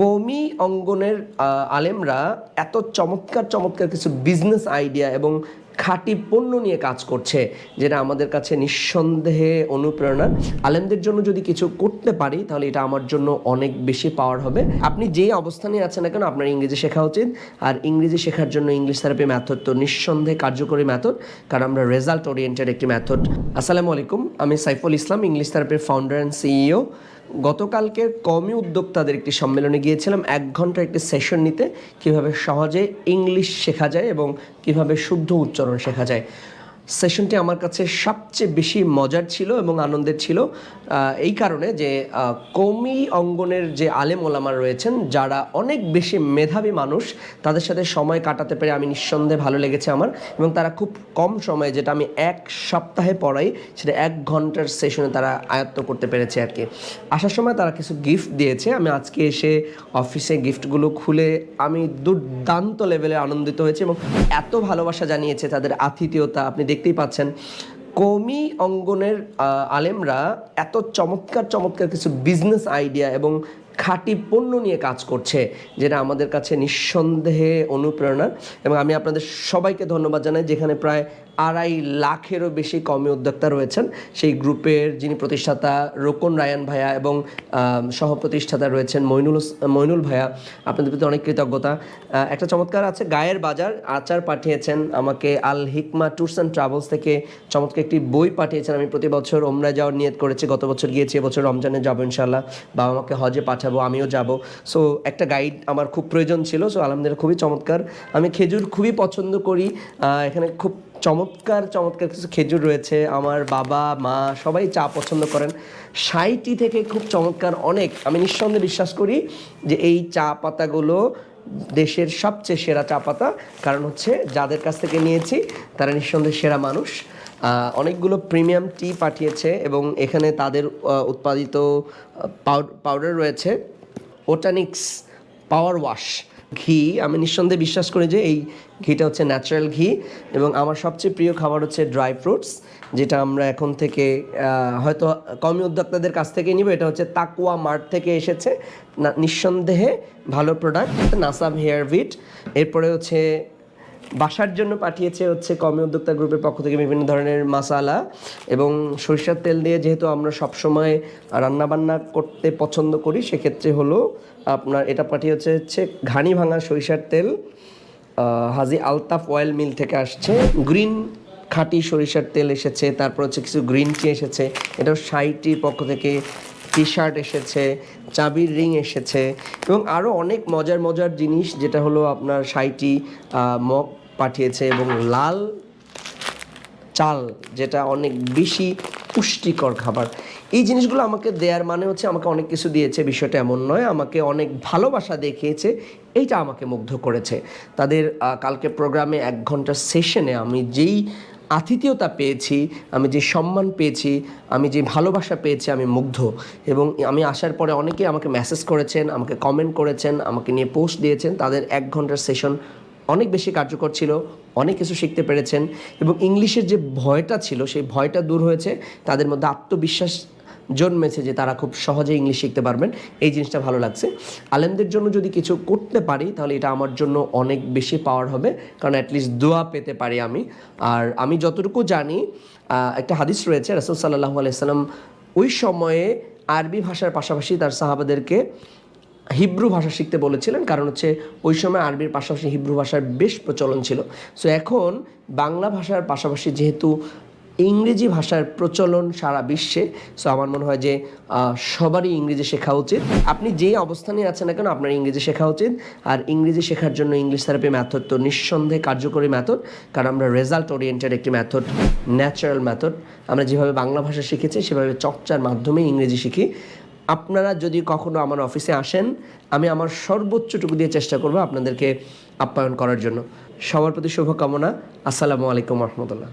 কমি অঙ্গনের আলেমরা এত চমৎকার চমৎকার কিছু বিজনেস আইডিয়া এবং খাঁটি পণ্য নিয়ে কাজ করছে, যেটা আমাদের কাছে নিঃসন্দেহে অনুপ্রেরণা। আলেমদের জন্য যদি কিছু করতে পারি, তাহলে এটা আমার জন্য অনেক বেশি পাওয়ার হবে। আপনি যে অবস্থানে আছেন না কেন, আপনার ইংরেজি শেখা উচিত। আর ইংরেজি শেখার জন্য ইংলিশ থেরাপি ম্যাথড তো নিঃসন্দেহে কার্যকরী ম্যাথড কারণ আমরা রেজাল্ট ওরিয়েন্টেড একটি ম্যাথড আসসালামু আলাইকুম, আমি সাইফুল ইসলাম ইংলিশ থেরাপির ফাউন্ডার অ্যান্ড সিইও গতকালকের কমি উদ্যোক্তাদের একটি সম্মেলনে গিয়েছিলাম। এক ঘণ্টা একটি সেশন নিতে। কীভাবে সহজে ইংলিশ শেখা যায় এবং কীভাবে শুদ্ধ উচ্চারণ শেখা যায়। সেশনটি আমার কাছে সবচেয়ে বেশি মজার ছিল এবং আনন্দের ছিল এই কারণে যে কমি অঙ্গনের যে আলেম ওলামার রয়েছেন, যারা অনেক বেশি মেধাবী মানুষ, তাদের সাথে সময় কাটাতে পেরে আমি নিঃসন্দেহে ভালো লেগেছে আমার এবং তারা খুব কম সময়ে, যেটা আমি এক সপ্তাহে পড়াই, সেটা এক ঘণ্টার সেশনে তারা আয়ত্ত করতে পেরেছে আর কি। আসার সময় তারা কিছু গিফট দিয়েছে, আমি আজকে এসে অফিসে গিফটগুলো খুলে আমি দুর্দান্ত লেভেলে আনন্দিত হয়েছি এবং এত ভালোবাসা জানিয়েছে তাদের আতিথেয়তা, আপনি দেখতেই পাচ্ছেন। কমি অঙ্গনের আলেমরা এত চমৎকার চমৎকার কিছু বিজনেস আইডিয়া এবং খাঁটি পণ্য নিয়ে কাজ করছে যেটা আমাদের কাছে নিঃসন্দেহে অনুপ্রেরণা। এবং আমি আপনাদের সবাইকে ধন্যবাদ জানাই যেখানে প্রায় আড়াই লাখেরও বেশি কর্মী উদ্যোক্তা রয়েছেন। সেই গ্রুপের যিনি প্রতিষ্ঠাতা রোকন রায়ান ভাইয়া এবং আম, সহপ্রতিষ্ঠাতা রয়েছেন মইনুল মইনুল ভাইয়া আপনাদের প্রতি অনেক কৃতজ্ঞতা। একটা চমৎকার আছে গায়ের বাজার আচার পাঠিয়েছেন আমাকে Al Hikma tours and travels থেকে। চমৎকার একটি বই পাঠিয়েছেন আমি প্রতি বছর ওমরায় যাওয়ার নিয়ত করেছি গত বছর গিয়েছি এবছর রমজানে যাব ইনশাল্লাহ বাবা আমাকে হজে পাঠাবো আমিও যাব। সো একটা গাইড আমার খুব প্রয়োজন ছিল সো আলহামদুলিল্লাহ খুবই চমৎকার। আমি খেজুর খুবই পছন্দ করি। এখানে খুব চমৎকার চমৎকার কিছু খেজুর রয়েছে। আমার বাবা, মা সবাই চা পছন্দ করেন। সাইটি থেকে খুব চমৎকার অনেক, আমি নিঃসন্দেহে বিশ্বাস করি যে এই চা পাতাগুলো দেশের সবচেয়ে সেরা চা পাতা। কারণ হচ্ছে যাদের কাছ থেকে নিয়েছি, তারা নিঃসন্দেহে সেরা মানুষ। অনেকগুলো প্রিমিয়াম টি পাঠিয়েছে এবং এখানে তাদের উৎপাদিত পাউডার রয়েছে। ওটানিক্স পাওয়ার ওয়াশ ঘি, আমি নিঃসন্দেহে বিশ্বাস করি যে এই ঘিটা হচ্ছে ন্যাচারাল ঘি এবং আমার সবচেয়ে প্রিয় খাবার হচ্ছে ড্রাই ফ্রুটস যেটা আমরা এখন থেকে হয়তো কমি উদ্যোক্তাদের কাছ থেকে নিব। এটা হচ্ছে তাকুয়া মার্ট থেকে এসেছে। নিঃসন্দেহে ভালো প্রোডাক্ট নাসাম হেয়ার ভিট। এরপরে হচ্ছে বাসার জন্য পাঠিয়েছে হচ্ছে কমি উদ্যোক্তা গ্রুপের পক্ষ থেকে বিভিন্ন ধরনের মাসালা এবং সরিষার তেল দিয়ে যেহেতু আমরা সবসময় রান্নাবান্না করতে পছন্দ করি, সেক্ষেত্রে হলো আপনার এটা পাঠিয়েছে হচ্ছে ঘানি ভাঙা সরিষার তেল হাজি আলতাফ অয়েল মিল থেকে আসছে। গ্রিন খাঁটি সরিষার তেল এসেছে, তারপর হচ্ছে কিছু গ্রিন টি এসেছে। এটাও সাইটির পক্ষ থেকে টি শার্ট এসেছে, চাবির রিং এসেছে এবং আরও অনেক মজার মজার জিনিস, যেটা হলো আপনার সাইটি মগ পাঠিয়েছে এবং লাল চাল, যেটা অনেক বেশি পুষ্টিকর খাবার। এই জিনিসগুলো আমাকে দেওয়ার মানে হচ্ছে আমাকে অনেক কিছু দিয়েছে, বিষয়টা এমন নয়, আমাকে অনেক ভালোবাসা দেখিয়েছে, এইটা আমাকে মুগ্ধ করেছে। তাদের কালকে প্রোগ্রামে এক ঘণ্টার সেশনে আমি যেই আতিথেয়তা পেয়েছি, আমি যে সম্মান পেয়েছি, আমি যে ভালোবাসা পেয়েছি, আমি মুগ্ধ। এবং আমি আসার পরে অনেকে আমাকে মেসেজ করেছেন, আমাকে কমেন্ট করেছেন, আমাকে নিয়ে পোস্ট দিয়েছেন। তাদের এক ঘণ্টার সেশন অনেক বেশি কার্যকর ছিল, অনেক কিছু শিখতে পেরেছেন। এবং ইংলিশের যে ভয়টা ছিল, সেই ভয়টা দূর হয়েছে। তাদের মধ্যে আত্মবিশ্বাস জন্মেছে যে তারা খুব সহজে ইংলিশ শিখতে পারবেন, এই জিনিসটা ভালো লাগছে। আলেমদের জন্য যদি কিছু করতে পারি, তাহলে এটা আমার জন্য অনেক বেশি পাওয়ার হবে, কারণ অ্যাটলিস্ট দোয়া পেতে পারি আমি। আর আমি যতটুকু জানি একটা হাদিস রয়েছে, রসুল সাল্লাহ আলাইসাল্লাম ওই সময়ে আরবি ভাষার পাশাপাশি তার সাহাবাদেরকে হিব্রু ভাষা শিখতে বলেছিলেন, কারণ হচ্ছে ওই সময় আরবির পাশাপাশি হিব্রু ভাষার বেশ প্রচলন ছিল। সো এখন বাংলা ভাষার পাশাপাশি যেহেতু ইংরেজি ভাষার প্রচলন সারা বিশ্বে। সো আমার মনে হয় যে সবারই ইংরেজি শেখা উচিত। আপনি যে অবস্থানে আছেন না কেন, আপনার ইংরেজি শেখা উচিত। আর ইংরেজি শেখার জন্য ইংলিশ থেরাপি ম্যাথড তো নিঃসন্দেহে কার্যকরী ম্যাথড কারণ আমরা রেজাল্ট ওরিয়েন্টেড একটি ম্যাথড ন্যাচারাল ম্যাথড আমরা যেভাবে বাংলা ভাষা শিখেছি, সেভাবে চর্চার মাধ্যমে ইংরেজি শিখি। আপনারা যদি কখনো আমার অফিসে আসেন, আমি আমার সর্বোচ্চটুকু দিয়ে চেষ্টা করব আপনাদেরকে আপ্যায়ন করার জন্য। সবার প্রতি শুভকামনা। আসসালামু আলাইকুম রহমতুল্লাহ।